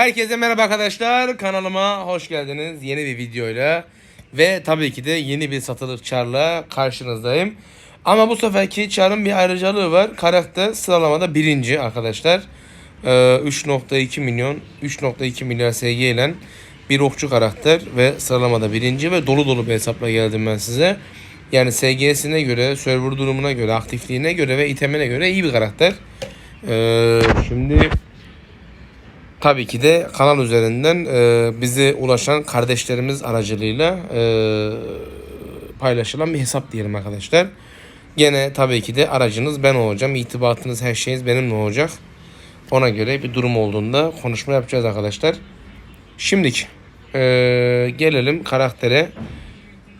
Herkese merhaba arkadaşlar. Kanalıma hoş geldiniz. Yeni bir videoyla ve tabii ki de yeni bir satılık çarla karşınızdayım. Ama bu seferki çarın bir ayrıcalığı var. Karakter sıralamada birinci arkadaşlar. Ee, 3.2 milyon, 3.2 milyar SG ile bir okçu karakter ve sıralamada birinci ve dolu dolu bir hesapla geldim ben size. Yani SG'sine göre, server durumuna göre, aktifliğine göre ve itemine göre iyi bir karakter. Ee, şimdi Tabii ki de kanal üzerinden e, bize ulaşan kardeşlerimiz aracılığıyla e, paylaşılan bir hesap diyelim arkadaşlar. Gene tabii ki de aracınız ben olacağım. İtibatınız her şeyiniz benimle olacak. Ona göre bir durum olduğunda konuşma yapacağız arkadaşlar. Şimdiki e, gelelim karaktere.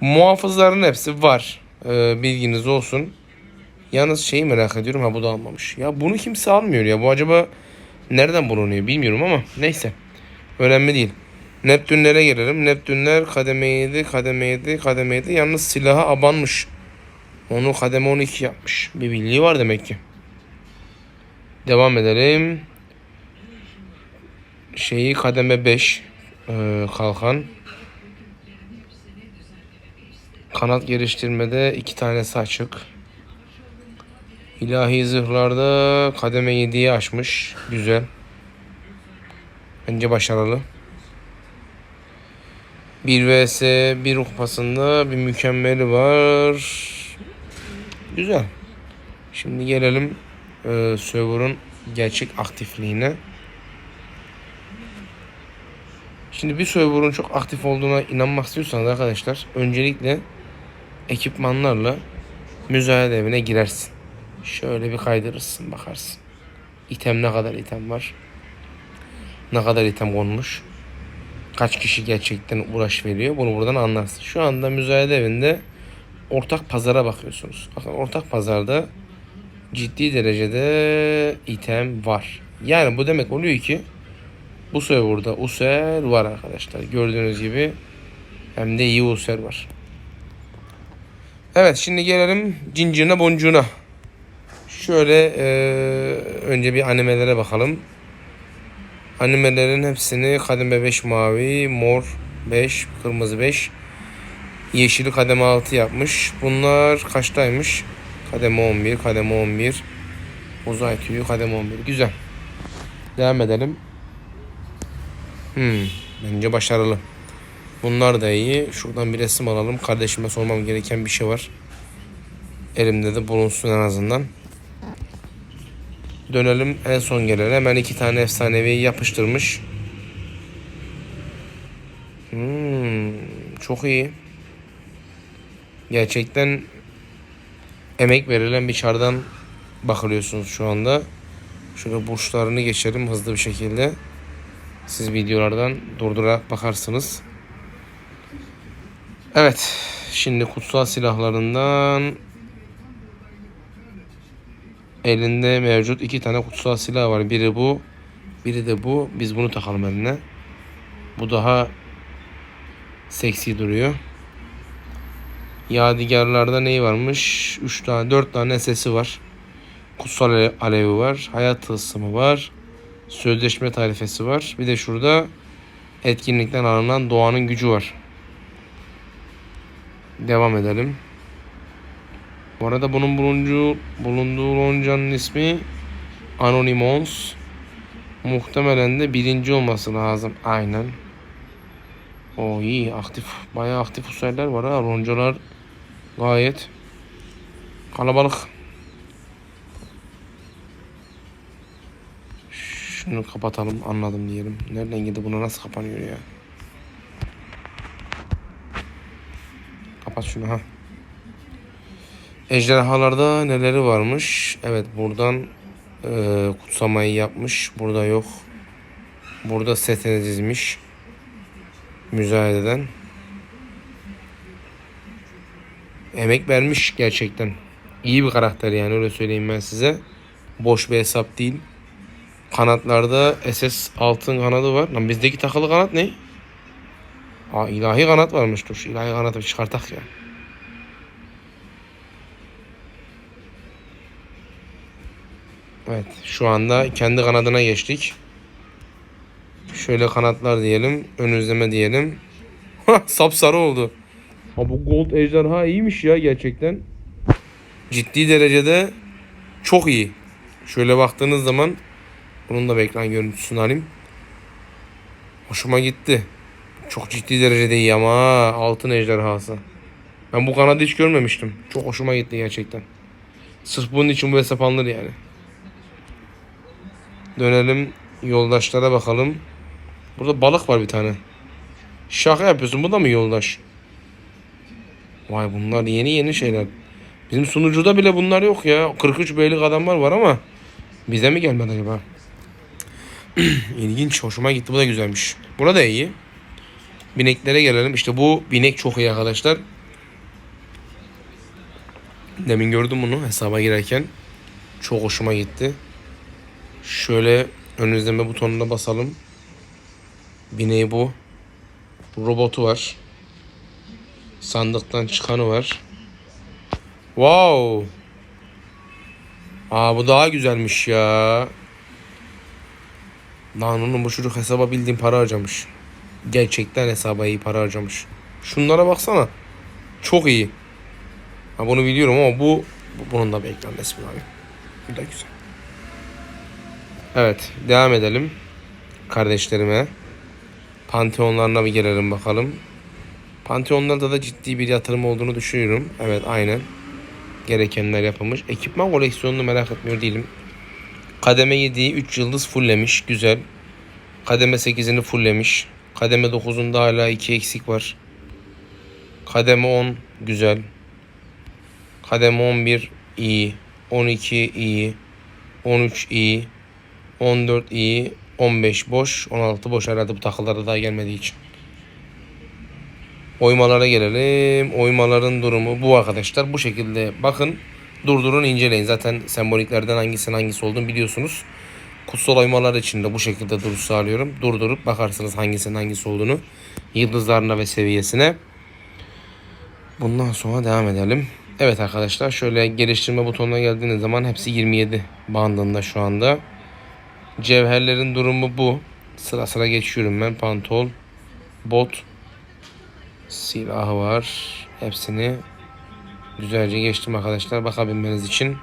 Muhafızların hepsi var. E, bilginiz olsun. Yalnız şeyi merak ediyorum. Ha bu da almamış. Ya bunu kimse almıyor ya. Bu acaba Nereden bulunuyor bilmiyorum ama neyse. Önemli değil. Neptünlere gelelim. Neptünler kademe 7, kademe 7, kademe 7. Yalnız silaha abanmış. Onu kademe 12 yapmış. Bir bildiği var demek ki. Devam edelim. Şeyi kademe 5. Ee, kalkan. Kanat geliştirmede iki tanesi açık. İlahi zırhlarda kademe 7'yi aşmış. Güzel. Bence başarılı. 1 vs 1 kupasında bir mükemmeli var. Güzel. Şimdi gelelim e, server'ın gerçek aktifliğine. Şimdi bir server'ın çok aktif olduğuna inanmak istiyorsanız arkadaşlar öncelikle ekipmanlarla müzayede evine girersin. Şöyle bir kaydırırsın bakarsın. İtem ne kadar item var? Ne kadar item konmuş? Kaç kişi gerçekten uğraş veriyor? Bunu buradan anlarsın. Şu anda müzayede evinde ortak pazara bakıyorsunuz. Bakın ortak pazarda ciddi derecede item var. Yani bu demek oluyor ki bu serverda user var arkadaşlar. Gördüğünüz gibi hem de iyi user var. Evet şimdi gelelim cincirine boncuğuna. Şöyle e, önce bir animelere bakalım. Animelerin hepsini kademe 5 mavi, mor 5, kırmızı 5, yeşili kademe 6 yapmış. Bunlar kaçtaymış? Kademe 11, kademe 11. Uzay tüyü kademe 11. Güzel. Devam edelim. Hmm, bence başarılı. Bunlar da iyi. Şuradan bir resim alalım. Kardeşime sormam gereken bir şey var. Elimde de bulunsun en azından. Dönelim en son gelene. Hemen iki tane efsanevi yapıştırmış. Hmm, çok iyi. Gerçekten emek verilen bir çardan bakılıyorsunuz şu anda. Şöyle burçlarını geçelim hızlı bir şekilde. Siz videolardan durdurarak bakarsınız. Evet. Şimdi kutsal silahlarından elinde mevcut iki tane kutsal silah var. Biri bu, biri de bu. Biz bunu takalım eline. Bu daha seksi duruyor. Yadigarlarda neyi varmış? 3 tane, 4 tane sesi var. Kutsal alevi var. Hayat tılsımı var. Sözleşme tarifesi var. Bir de şurada etkinlikten alınan doğanın gücü var. Devam edelim. Bu arada bunun bulunduğu, bulunduğu loncanın ismi Anonymous. Muhtemelen de birinci olması lazım. Aynen. O iyi aktif. Bayağı aktif usuller var ha. Roncalar gayet kalabalık. Şunu kapatalım anladım diyelim. Nereden gitti buna nasıl kapanıyor ya? Kapat şunu ha. Ejderhalarda neleri varmış? Evet buradan e, kutsamayı yapmış. Burada yok. Burada setini dizmiş. Müzayededen. Emek vermiş gerçekten. İyi bir karakter yani öyle söyleyeyim ben size. Boş bir hesap değil. Kanatlarda SS altın kanadı var. Lan bizdeki takılı kanat ne? Aa ilahi kanat varmış dur. İlahi kanatı çıkartak ya. Evet şu anda kendi kanadına geçtik. Şöyle kanatlar diyelim. Ön izleme diyelim. Sapsarı oldu. Ha bu Gold Ejderha iyiymiş ya gerçekten. Ciddi derecede çok iyi. Şöyle baktığınız zaman bunun da bir ekran görüntüsünü alayım. Hoşuma gitti. Çok ciddi derecede iyi ama altın ejderhası. Ben bu kanadı hiç görmemiştim. Çok hoşuma gitti gerçekten. Sırf bunun için bu hesap alınır yani. Dönelim yoldaşlara bakalım. Burada balık var bir tane. Şaka yapıyorsun. Bu da mı yoldaş? Vay bunlar yeni yeni şeyler. Bizim sunucuda bile bunlar yok ya. 43 beylik adamlar var ama bize mi gelmedi acaba? İlginç. Hoşuma gitti. Bu da güzelmiş. Burada iyi. Bineklere gelelim. İşte bu binek çok iyi arkadaşlar. Demin gördüm bunu hesaba girerken. Çok hoşuma gitti. Şöyle ön izleme butonuna basalım. Bineği bu. Robotu var. Sandıktan çıkanı var. Wow. Aa bu daha güzelmiş ya. Lan onun bu çocuk hesaba bildiğin para harcamış. Gerçekten hesaba iyi para harcamış. Şunlara baksana. Çok iyi. Ha bunu biliyorum ama bu, bu bunun da bir ekran resmi abi. Bu da güzel. Evet devam edelim. Kardeşlerime. Panteonlarına bir gelelim bakalım. Panteonlarda da ciddi bir yatırım olduğunu düşünüyorum. Evet aynen. Gerekenler yapılmış. Ekipman koleksiyonunu merak etmiyor değilim. Kademe 7'yi 3 yıldız fulllemiş. Güzel. Kademe 8'ini fulllemiş. Kademe 9'unda hala 2 eksik var. Kademe 10 güzel. Kademe 11 iyi. 12 iyi. 13 iyi. 14 iyi. 15 boş. 16 boş herhalde bu takılara daha gelmediği için. Oymalara gelelim. Oymaların durumu bu arkadaşlar. Bu şekilde bakın. Durdurun inceleyin. Zaten semboliklerden hangisinin hangisi olduğunu biliyorsunuz. Kutsal oymalar için de bu şekilde duruş sağlıyorum. Durdurup bakarsınız hangisinin hangisi olduğunu. Yıldızlarına ve seviyesine. Bundan sonra devam edelim. Evet arkadaşlar şöyle geliştirme butonuna geldiğiniz zaman hepsi 27 bandında şu anda. Cevherlerin durumu bu. Sıra sıra geçiyorum ben. Pantol, bot, silahı var. Hepsini güzelce geçtim arkadaşlar bakabilmeniz için.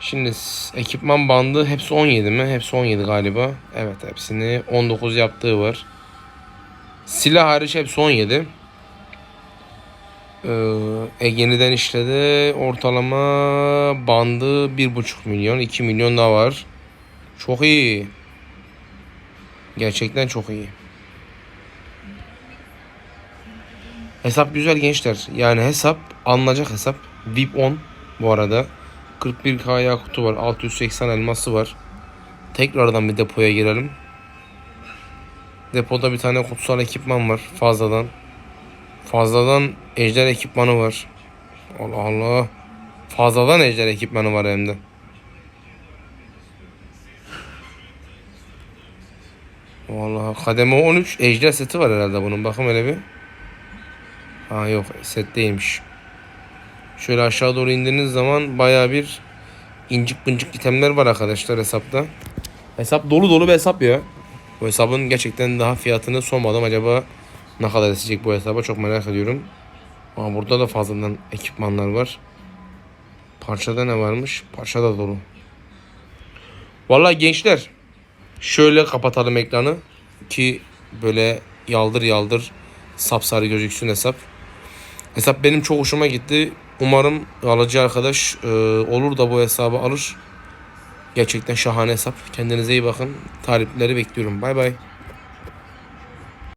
Şimdi ekipman bandı hepsi 17 mi? Hepsi 17 galiba. Evet hepsini 19 yaptığı var. Silah hariç hepsi 17. Ee, yeniden işledi. Ortalama bandı 1,5 milyon. 2 milyon daha var. Çok iyi. Gerçekten çok iyi. Hesap güzel gençler. Yani hesap alınacak hesap. VIP 10 bu arada. 41k yakutu var. 680 elması var. Tekrardan bir depoya girelim. Depoda bir tane kutsal ekipman var fazladan. Fazladan ejder ekipmanı var. Allah Allah. Fazladan ejder ekipmanı var hem de. Vallahi kademe 13 ejder seti var herhalde bunun. Bakın hele bir. Ha yok set değilmiş. Şöyle aşağı doğru indiğiniz zaman baya bir incik pıncık itemler var arkadaşlar hesapta. Hesap dolu dolu bir hesap ya. Bu hesabın gerçekten daha fiyatını sormadım. Acaba ne kadar isteyecek bu hesaba çok merak ediyorum. Ama burada da fazladan ekipmanlar var. Parçada ne varmış? Parça da dolu. Vallahi gençler şöyle kapatalım ekranı ki böyle yaldır yaldır sapsarı gözüksün hesap. Hesap benim çok hoşuma gitti. Umarım alıcı arkadaş e, olur da bu hesabı alır. Gerçekten şahane hesap. Kendinize iyi bakın. Tarifleri bekliyorum. Bay bay.